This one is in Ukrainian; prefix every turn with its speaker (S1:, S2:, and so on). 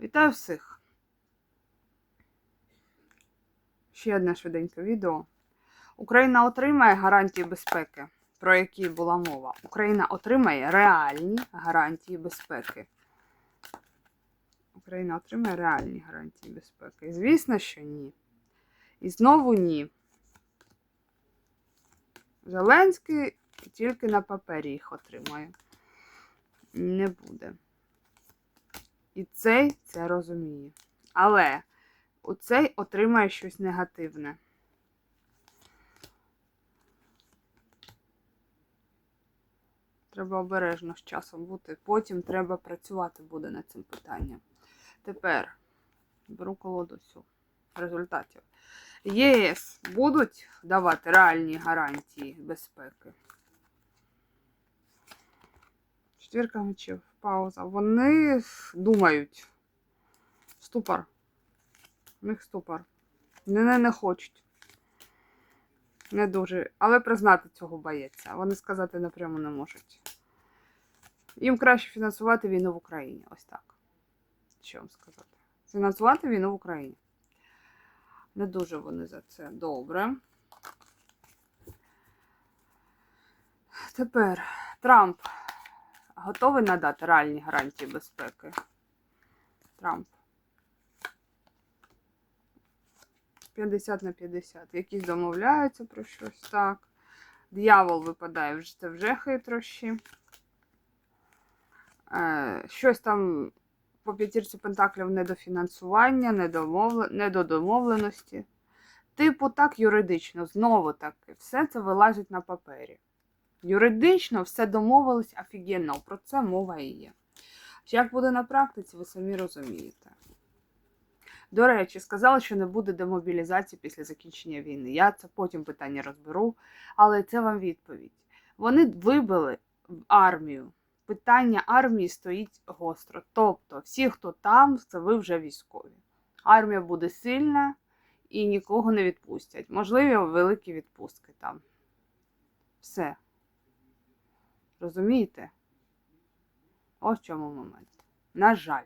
S1: Вітаю всіх! Ще одне швиденьке відео. Україна отримає гарантії безпеки, про які була мова. Україна отримає реальні гарантії безпеки. Україна отримає реальні гарантії безпеки. Звісно, що ні. І знову ні. Зеленський тільки на папері їх отримає. Не буде. І цей це розуміє. Але оцей отримає щось негативне. Треба обережно з часом бути. Потім треба працювати буде над цим питанням. Тепер беру колоду цю результатів. ЄС будуть давати реальні гарантії безпеки. Четвірка мечів, пауза. Вони думають. Ступор. У них ступор. Вони не, не хочуть. Не дуже. Але признати цього бояться. Вони сказати напряму не можуть. Їм краще фінансувати війну в Україні. Ось так. Що вам сказати? Фінансувати війну в Україні. Не дуже вони за це добре. Тепер Трамп готовий надати реальні гарантії безпеки. Трамп. 50 на 50. Якісь домовляються про щось так. Диявол випадає це вже хитрощі. Е, щось там по п'ятірці пентаклів недофінансування, недомовле... недодомовленості. Типу, так, юридично, знову таки, все це вилазить на папері. Юридично все домовились офігенно, про це мова і є. Як буде на практиці, ви самі розумієте. До речі, сказали, що не буде демобілізації після закінчення війни. Я це потім питання розберу, але це вам відповідь. Вони вибили армію. Питання армії стоїть гостро. Тобто, всі, хто там, це ви вже військові. Армія буде сильна і нікого не відпустять. Можливі великі відпустки там. Все. Розумієте? Ось в чому момент. На жаль.